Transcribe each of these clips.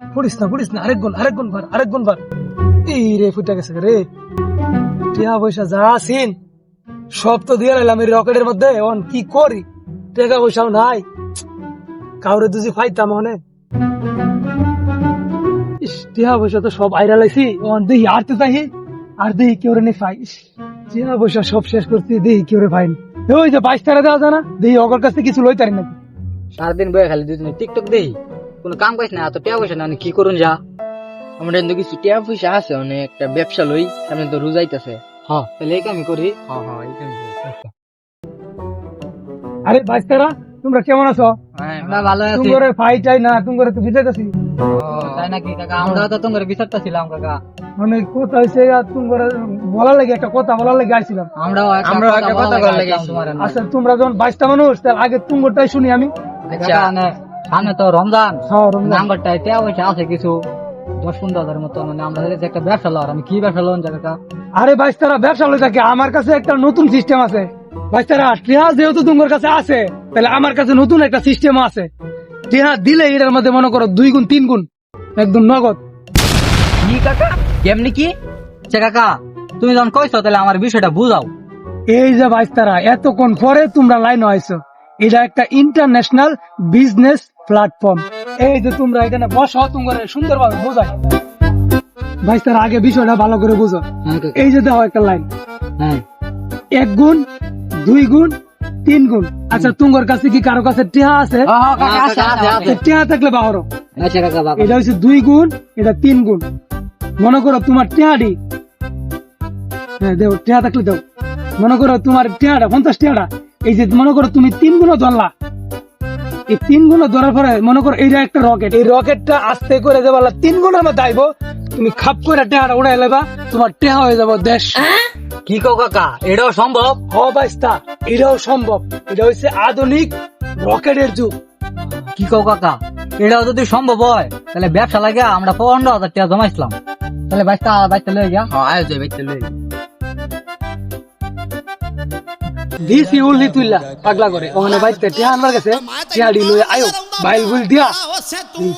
পড়িস না পড়িস না গুণ বার এই রে ফুটা গেছে রে। টিয়া পয়সা যা আছেন সব তো দিয়ে এই রকেটের মধ্যে কি করি? টাকা পয়সাও নাই। কাউরে দুজি ফাইতাম টিয়া পয়সা তো সব আইরা লাইছি অন দেখি আর তো তাই আর দেখি কেউ রে পাই। টিয়া পয়সা সব শেষ করছি, দেখি কেউ রে পাইনি ওই যে বাইশ টাকা দেওয়া যায় অগর কাছে কিছু লইতারি নাকি। সারাদিন বয়ে খালি দুদিনে টিকটক দেই কোনো কাম করিস না এত টিয়া পয়সা না কি করুন যা। আমরা কিন্তু কিছু টিয়া পয়সা আছে অনেক একটা ব্যবসা লই সামনে তো রোজাইতেছে হ্যাঁ তাহলে এই কামই করি। হ্যাঁ হ্যাঁ এই কামই করি। আরে বাইশ টাকা তোমরা কেমন আছো? আমরা ভালো আছি। তুমি ফাই চাই না তুমি তো বিজাইতেছি তাই নাকি? কাকা আমরা তো তোমার বিচারটা ছিলাম কাকা। মানে কথা হয়েছে আর তোমার বলার লাগে একটা কথা বলার লাগে আইছিলাম। আমরাও একটা আমরাও একটা কথা বলার লাগে তোমার। আচ্ছা তোমরা যখন বাইশটা মানুষ তাহলে আগে তুঙ্গরটাই শুনি আমি। আচ্ছা সামনে তো রমজান। হ্যাঁ রমজান। নাঙ্গরটায় পয়সা আছে কিছু। দশ পনেরো মতো। মানে আমরা একটা ব্যবসা লওয়ার। আমি কি ব্যবসা লোন কাকা আরে বাইশ তারা ব্যবসা থাকে। আমার কাছে একটা নতুন সিস্টেম আছে। বাইশ তারা টিহা যেহেতু তোমার কাছে আছে তাহলে আমার কাছে নতুন একটা সিস্টেম আছে। টিহা দিলে এটার মধ্যে মনে করো দুই গুণ তিন গুণ একদম নগদ। কি কাকা? কেমনি কি? আচ্ছা কাকা তুমি যখন কইছো তাহলে আমার বিষয়টা বুঝাও। এই যে বাইশ তারা এতক্ষণ পরে তোমরা লাইন হয়েছো এটা একটা ইন্টারন্যাশনাল বিজনেস প্ল্যাটফর্ম এই যে তোমরা এখানে বসো তোমরা সুন্দরভাবে বোঝাই। বাইশ তারা আগে বিষয়টা ভালো করে বুঝো। হ্যাঁ এই যে দেখো একটা লাইন হ্যাঁ। এক গুণ দুই গুণ তিন গুণ। আচ্ছা তোমার কাছে কি কারও কাছে টিহা আছে? হ্যাঁ। টিহা থাকলে বাহরো। আচ্ছা কাকা বাবা এটা হচ্ছে দুই গুণ এটা তিন গুণ। মনে করো তোমার টিহাডি হ্যাঁ দেও টিহা থাকলে দেও। মনে করো তোমার টিহাটা পঞ্চাশ টিহাটা। এই যে মনে করো তুমি তিন গুণও ধরলা। এই তিন গুণ ধরার পরে মনে করো এইটা একটা রকেট এই রকেটটা আস্তে করে তিন গুণের মধ্যে আইবো তুমি খাপ করে টেহাটা উড়াই লেবা তোমার টেহা হয়ে যাব দেশ। কি কও কাকা? এটাও সম্ভব? অবস্থা এটাও সম্ভব। এটা হচ্ছে আধুনিক রকেটের যুগ। কি কও কাকা? এটাও যদি সম্ভব হয় তাহলে ব্যবসা লাগে আমরা পনেরো হাজার টাকা জমাইছিলাম। তাহলে বাইশটা বাইশটা লয়ে গিয়া। হ্যাঁ আয় যাই বাইতে লই দিছি উল্লি তুইলা পাগলা করে। ওখানে বাইতে আনবার গেছে টিয়াড়ি লই আয়ো বাইল বুল দিয়া। কি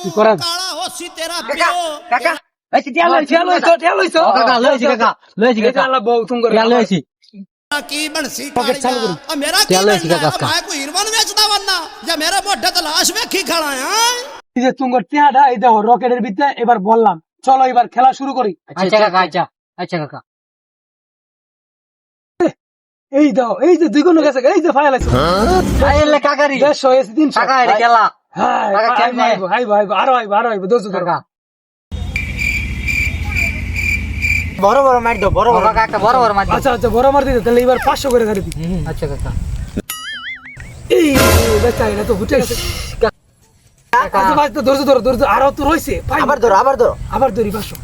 রকেটের এবার বললাম চলো এবার খেলা শুরু করি। আচ্ছা কাকা আচ্ছা কাকা। এই দাও এই যে দুই গেছে এই যে ফাইল আছে। আইলে কাকারি। দেড়শো এসে তিনশো। কাকা এটা খেলা। হ্যাঁ আইবো, আইবো, আরও আইবো আরও আইবো বড় বড় মার দাও বড় বড়। কাকা বড় বড় মাছ আচ্ছা আচ্ছা বড় মার দিতে তাহলে এবার পাঁচশো করে ধারে দিই আচ্ছা কাকা। এই এটা তো ফুটে গেছে। আচ্ছা ভাই তো ধরছো ধরো ধরছো আরও তো পাই। আবার ধরো আবার ধরো। আবার ধরি পাঁচশো।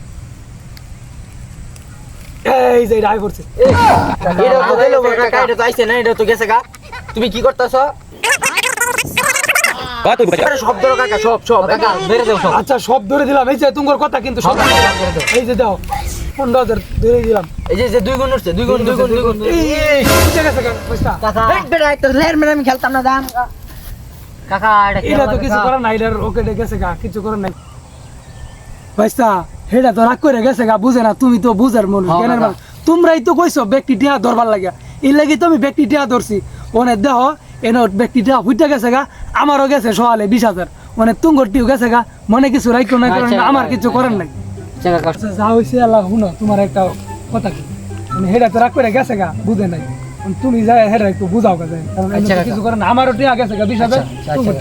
এই যে এটা আয় পড়ছে এটা তো দিলো কাকা এটা তো আইছে না এটা তো গেছে গা তুমি কি করতেছো সব কাকা সব সব কাকা বেড়ে দেও সব আচ্ছা সব ধরে দিলাম এই যে তোমার কথা কিন্তু সব এই যে দাও পনেরো হাজার ধরে দিলাম এই যে যে দুই গুণ উঠছে দুই গুণ দুই গুণ দুই গুণ এই এই, গেছে কাকা, পয়সা কাকা এই বেটা একটা লেয়ার মেরে আমি খেলতাম না দাম কাকা এটা এটা তো কিছু করার নাই এটার ওকে গেছে গা কিছু করার নাই পয়সা হেটা তো রাগ করে গেছে গা বুঝে না তুমি তো বুঝার মন হ্যাঁ, জ্ঞানের কাকা। তোমরাই তো কইছো ব্যক্তি টিয়া ধরবার লাগিয়া এই লাগি তো আমি ব্যক্তি টিয়া ধরছি ওনে দেহ এনে ব্যক্তি টিয়া গেছে গা আমারও গেছে সকালে বিশ হাজার মানে তুঙ্গর টিও গেছে গা মনে কিছু রাইকো না আচ্ছা, কারণ আমার কিছু। করার নাই আচ্ছা আচ্ছা, যা হয়েছে আল্লাহ শুনো তোমার একটা কথা কি মানে হেটা তো রাগ করে গেছে গা বুঝে নাই তুমি যাই হেটা একটু বুঝাও গা। কারণ আচ্ছা। কিছু করার না আমারও টিয়া গেছে গা বিশ হাজার আচ্ছা, আচ্ছা, তুঙ্গর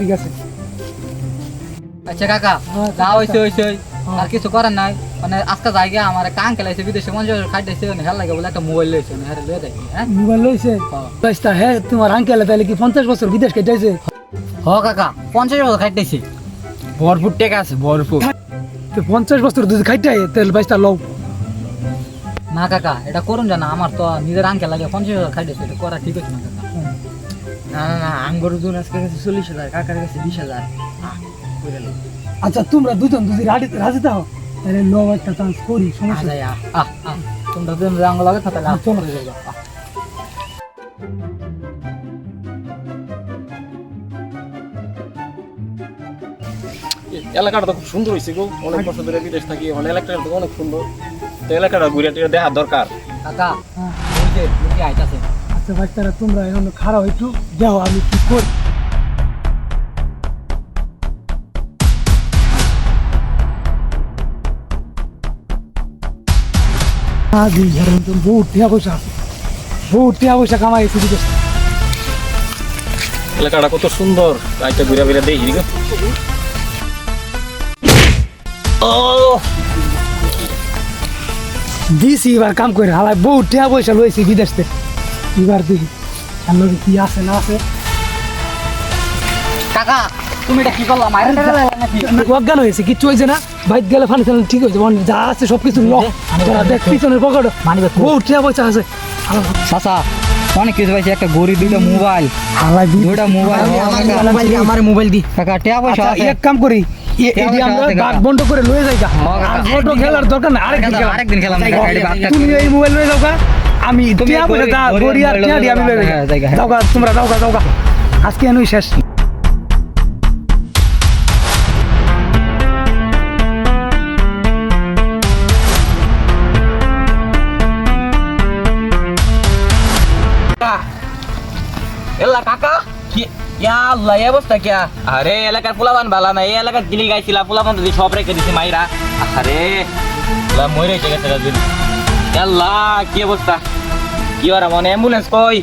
আচ্ছা। কাকা যা হইছে হইছে আর কিছু করার নাই। মানে আজকে জায়গা আমার আঙ্কেল আছে বিদেশে মঞ্চ খাইতেছে হেল লাগে বলে একটা মোবাইল লইছে হ্যাঁ লয়ে দেখি হ্যাঁ? মোবাইল লইছে? হ্যাঁ। পয়সা হ্যাঁ তোমার আঙ্কেল তাহলে কি পঞ্চাশ বছর বিদেশ কেটেছে হ কাকা পঞ্চাশ বছর খাইতেছি ভরপুর টেকা আছে ভরপুর। তো পঞ্চাশ বছর যদি খাইতে তেল পয়সা লও। না কাকা এটা করুন জানা আমার তো নিজের আঙ্কেল লাগে পঞ্চাশ বছর খাইতেছে এটা করা ঠিক আছে না কাকা। না না না আঙ্গুর দুন আজকে কাছে চল্লিশ হাজার কাকার কাছে বিশ হাজার। আচ্ছা তোমরা দুজন যদি রাজি রাজি থাও তাহলে লও একটা চান্স করি সমস্যা তোমরা দুজন আঙ্গুল লাগে তাহলে হ্যাঁ, চলো। এলাকাটা তো খুব সুন্দর হয়েছে গো। অনেক বছর ধরে বিদেশ থাকি এখন এলাকাটা তো অনেক সুন্দর। তো এলাকাটা ঘুরে টুরে দেখার দরকার। কাকা ওই যে লোকে আইতাছে। আচ্ছা ভাই তারা তোমরা এখন খারাপ একটু যাও আমি কি করি। তো বহুত টাকা পয়সা আছে বহুত পয়সা। এলাকাটা কত সুন্দর। একটা ঘুরে ঘুরে দেখি গো দিছি এবার কাম করে হালাই বহুত টাকা পয়সা লইছি বিদেশ থেকে এবার দেখি কি আছে না আছে? কাকা তুমি এটা কি করলাম অজ্ঞান হয়েছে কিচ্ছু হয়েছে না? বাইক গেলে ফানি ফানি ঠিক হয়েছে মানে যা আছে সব কিছু লক তোরা দেখ পিছনের পকেট। খুল। বহুত টাকা পয়সা আছে। চাচা অনেক কিছু পাইছি একটা গড়ি দুইটা মোবাইল দুইটা মোবাইল আমার মোবাইল দি কাকা টাকা পয়সা আচ্ছা এক কাম করি। বন্ধ করে লয়ে যাই গা। হ্যাঁ, আর ফটো খেলার দরকার না আরেকদিন আরেকদিন। এই তুমি এই মোবাইল লয়ে যাও আমি তুমি টিয়া পয়সা গড়ি- দা গড়ি- গড়ি আর টিয়া আমি লয়ে হ্যাঁ, যাই হ্যাঁ। তোমরা আজকে এনুই শেষ। কাকা? অবস্থা আরে এলাকার বালা না, এই এলাকার গিলি গাইছিলা সব রেখে দিছি মাইরা। আরে মরে গেছে কি অবস্থা? কি আর মনে অ্যাম্বুলেন্স কই?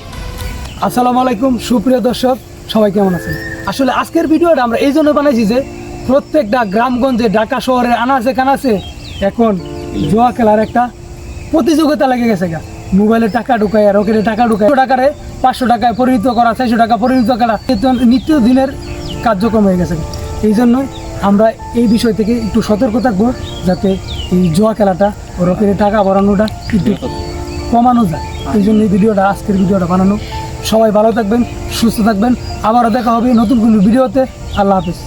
আসসালামু আলাইকুম, সুপ্রিয় দর্শক, সবাই কেমন আছেন? আসলে আজকের ভিডিওটা আমরা এই জন্য বানাইছি যে, প্রত্যেকটা গ্রামগঞ্জে, ঢাকা শহরে, আনাচে কানাচে, এখন জুয়া খেলার একটা প্রতিযোগিতা লেগে গেছে গা। মোবাইলে টাকা ঢুকায় ওখানে টাকা ঢুকায়। টাকারে পাঁচশো টাকায় পরিণত করা, চারশো টাকা পরিণত করা। নিত্য দিনের কার্যক্রম হয়ে গেছে। এই জন্যই আমরা এই বিষয় থেকে একটু সতর্ক থাকব যাতে এই জোয়া খেলাটা রকেটে টাকা বাড়ানোটা একটু কমানো যায়। এই জন্য এই ভিডিওটা, আজকের ভিডিওটা বানানো। সবাই ভালো থাকবেন, সুস্থ থাকবেন। আবারও দেখা হবে নতুন কোনো ভিডিওতে। আল্লাহ হাফিজ।